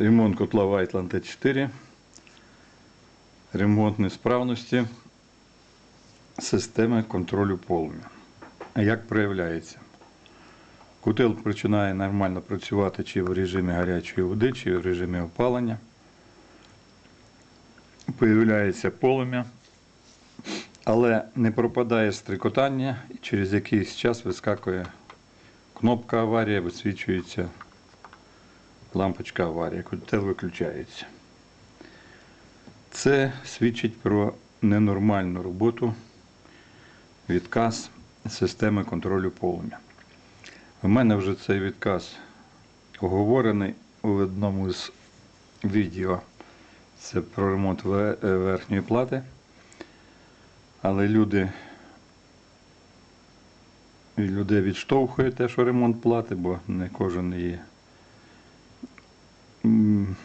Ремонт котла Whiteland T4. Ремонт несправності системи контролю полум'я. Як проявляється? Котел починає нормально працювати чи в режимі гарячої води, чи в режимі опалення. Появляється полум'я, але не пропадає стрикотання, і через якийсь час вискакує кнопка аварія, висвічується лампочка аварії, котел виключається. Це свідчить про ненормальну роботу відказ системи контролю полум'я. У мене вже цей відказ оговорений у одному з відео. Це про ремонт е, верхньої плати. Але люди людей відштовхує те, що ремонт плати, бо не кожен її м,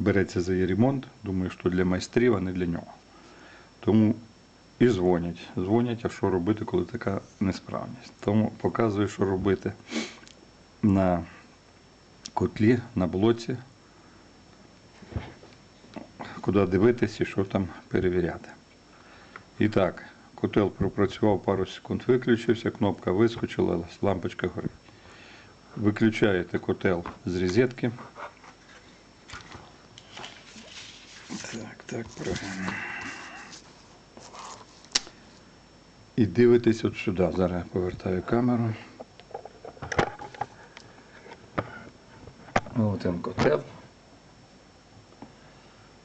береться за її ремонт. Думаю, що для майстрів, а не для нього. Тому і дзвонять. Дзвонять, а що робити, коли така несправність. Тому показую, що робити на котлі, на блоці, куди дивитися і що там перевіряти. І так, котел пропрацював пару секунд, виключився, кнопка вискочила, лампочка горить. Виключаєте котел з розетки. Так, так, правильно. І дивитесь от сюди. Зараз повертаю камеру. Ось він котел.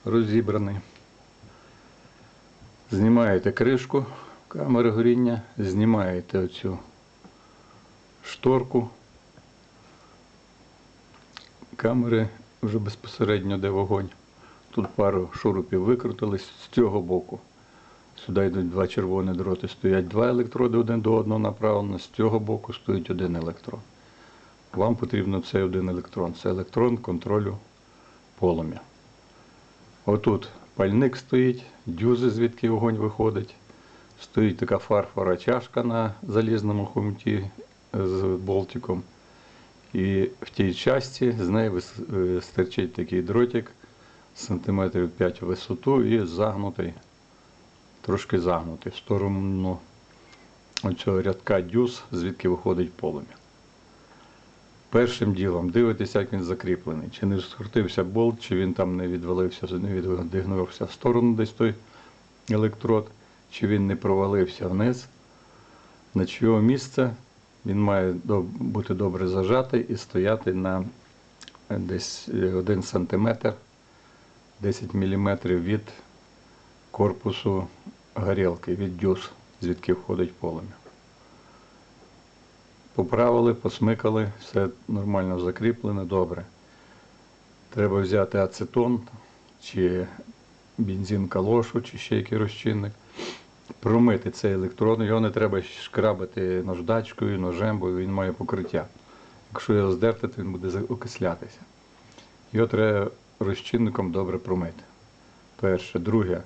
Розібраний. Знімаєте кришку камери горіння, знімаєте оцю шторку. Камери вже безпосередньо де вогонь. Тут пару шурупів викрутились з цього боку. Сюди йдуть два червоні дроти, стоять два електроди один до одного направлено, з цього боку стоїть один електрон. Вам потрібно цей один електрон. Це електрон контролю полум'я. Отут пальник стоїть, дюзи, звідки вогонь виходить. Стоїть така фарфора чашка на залізному хомуті з болтиком. І в тій часті з неї е, стирчить такий дротик сантиметрів 5 в висоту і загнутий, трошки загнутий в сторону оцього рядка дюз, звідки виходить полум'я. Першим ділом дивитися, як він закріплений. Чи не скрутився болт, чи він там не відвалився, не віддигнувся в сторону десь той електрод, чи він не провалився вниз. На чого місце він має бути добре зажатий і стояти на е, десь 1 см, 10 мм від корпусу горілки, від дюз, звідки входить полум'я. Поправили, посмикали, все нормально закріплене, добре. Треба взяти ацетон чи бензин калошу, чи ще який розчинник. Промити цей електрод, його не треба шкрабити наждачкою, ножем, бо він має покриття. Якщо його здерти, то він буде окислятися. Його треба розчинником добре промити. Перше. Друге,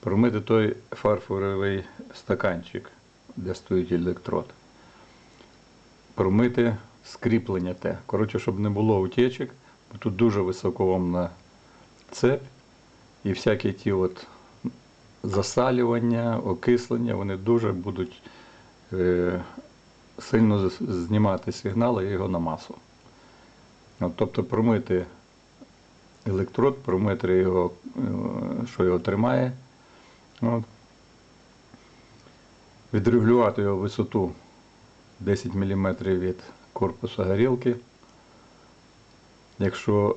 промити той фарфоровий стаканчик, де стоїть електрод промити скріплення те. Коротше, щоб не було утечок, бо тут дуже високоомна цепь, і всякі ті от засалювання, окислення, вони дуже будуть е, сильно знімати сигнал і його на масу. От, тобто промити електрод, промити його, е, що його тримає. От. Відрегулювати його висоту 10 мм від корпусу горілки. Якщо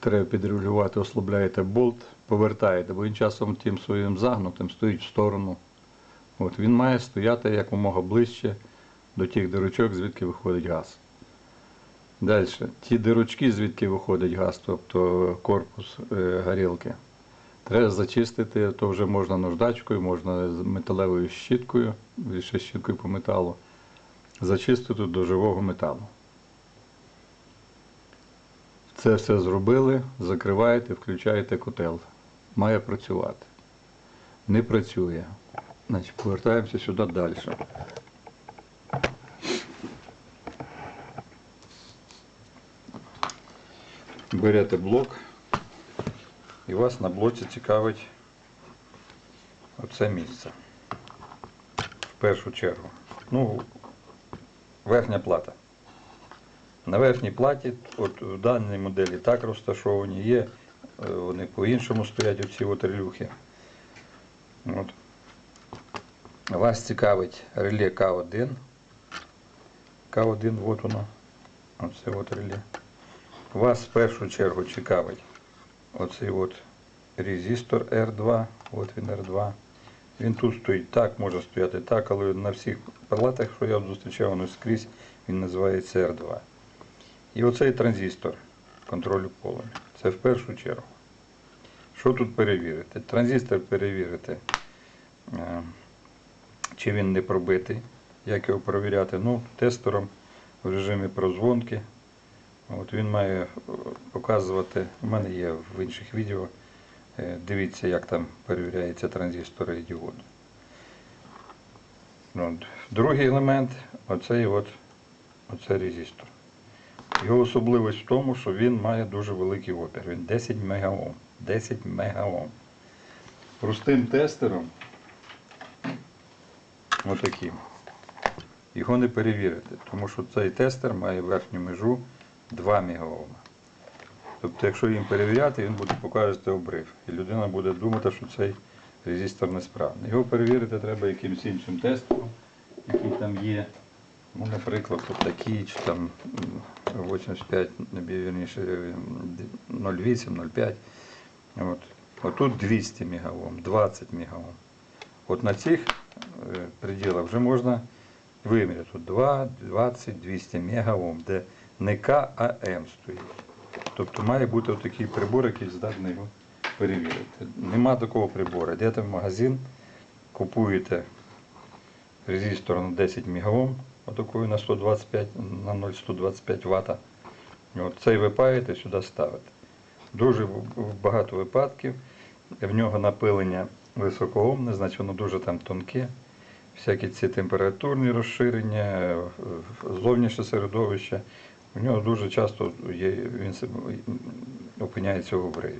треба підрегулювати, ослабляєте болт, повертаєте, бо він часом тим своїм загнутим стоїть в сторону. От, він має стояти якомога ближче до тих дирочок, звідки виходить газ. Далі. Ті дирочки, звідки виходить газ, тобто корпус е, горілки, треба зачистити, то вже можна наждачкою, можна металевою щіткою, більше щіткою по металу зачистити до живого металу. Це все зробили, закриваєте, включаєте котел. Має працювати. Не працює. Значить, повертаємося сюди далі. Берете блок, і вас на блоці цікавить оце місце. В першу чергу. Ну, верхня плата. На верхній платі, от в даній моделі так розташовані, є, е, вони по-іншому стоять оці от релюхи. От. Вас цікавить реле К1. К1, от воно. Оце от реле. Вас в першу чергу цікавить оцей от резистор R2, от він R2. Він тут стоїть так, може стояти так, але на всіх палатах, що я зустрічав, воно скрізь, він називається R2. І оцей транзистор контролю полум'я. Це в першу чергу. Що тут перевірити? Транзистор перевірити, е, чи він не пробитий, як його перевіряти. Ну, тестером в режимі прозвонки. От він має е, показувати, у мене є в інших відео. Е, Дивіться, як там перевіряються транзистори і діоди. От. Другий елемент оцей от, оцей резистор. Його особливість в тому, що він має дуже великий опір. Він 10 мегаом. 10 мегаом. Простим тестером, отаким, його не перевірити, тому що цей тестер має верхню межу 2 мегаома. Тобто, якщо їм перевіряти, він буде показувати обрив. І людина буде думати, що цей резистор несправний. Його перевірити треба якимось іншим тестером, який там є. Ну, наприклад, от такий, чи там 85, не вірніше, 0,8, 0,5. От. Отут 200 мегаом, 20 мегаом. От на цих е, пределах вже можна виміряти. Тут 2, 20, 200 мегаом, де не К, а М стоїть. Тобто має бути такий прибор, який здатний його перевірити. Нема такого прибору. Йдете в магазин, купуєте резистор на 10 мегаом, отакою на 125, на 0,125 Вт. От цей випаєте, сюди ставите. Дуже багато випадків в нього напилення високоомне, значить воно дуже там тонке. Всякі ці температурні розширення, зовнішнє середовище. У нього дуже часто є, він опиняється в обриві.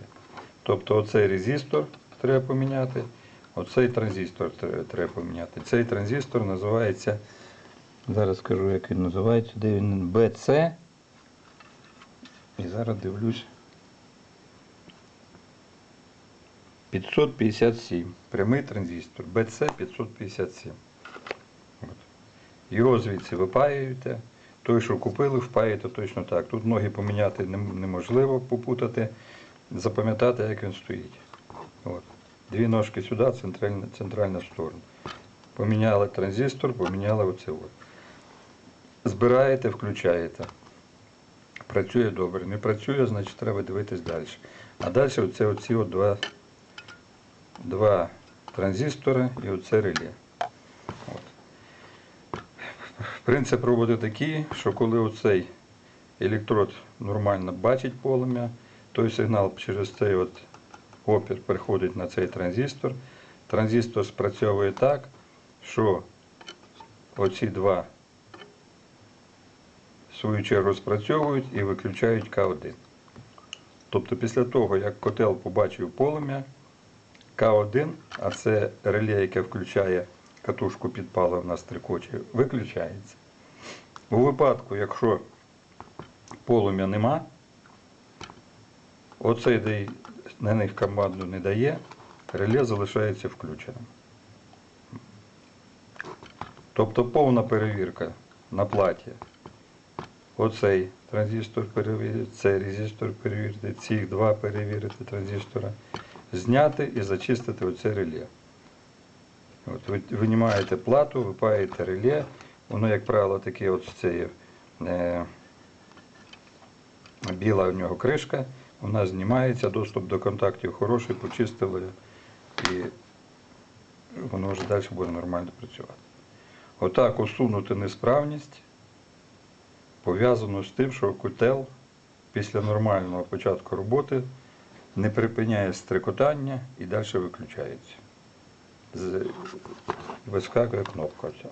Тобто оцей резистор треба поміняти, оцей транзистор треба поміняти. Цей транзистор називається, зараз скажу, як він називається, де він BC. І зараз дивлюсь. 557. Прямий транзистор. BC 557. От. Його звідси випаюєте. Той, що купили, впаєте точно так. Тут ноги поміняти неможливо попутати, запам'ятати, як він стоїть. От. Дві ножки сюди, центральна, центральна сторона. Поміняли транзистор, поміняли оце. От. Збираєте, включаєте. Працює добре. Не працює, значить треба дивитись далі. А далі оце оці от два, два транзистори і оце реле. От. Принцип роботи такий, що коли оцей електрод нормально бачить полум'я, той сигнал через цей от опір переходить на цей транзистор. Транзистор спрацьовує так, що оці два в свою чергу спрацьовують і виключають К1. Тобто після того, як котел побачив полум'я, К1, а це реле, яке включає катушку підпала в нас трикочі, виключається. У випадку, якщо полум'я нема, оцей на них команду не дає, реле залишається включеним. Тобто повна перевірка на платі. Оцей транзистор перевірити, цей резистор перевірити, цих два перевірити транзистора, зняти і зачистити оце реле. От ви винімаєте плату, випаєте реле, воно, як правило, таке от з цієї е, біла в нього кришка, вона знімається, доступ до контактів хороший, почистили і воно вже далі буде нормально працювати. Отак усунути несправність пов'язано з тим, що котел після нормального початку роботи не припиняє стрикотання і далі виключається. Вискакує кнопка. Ця.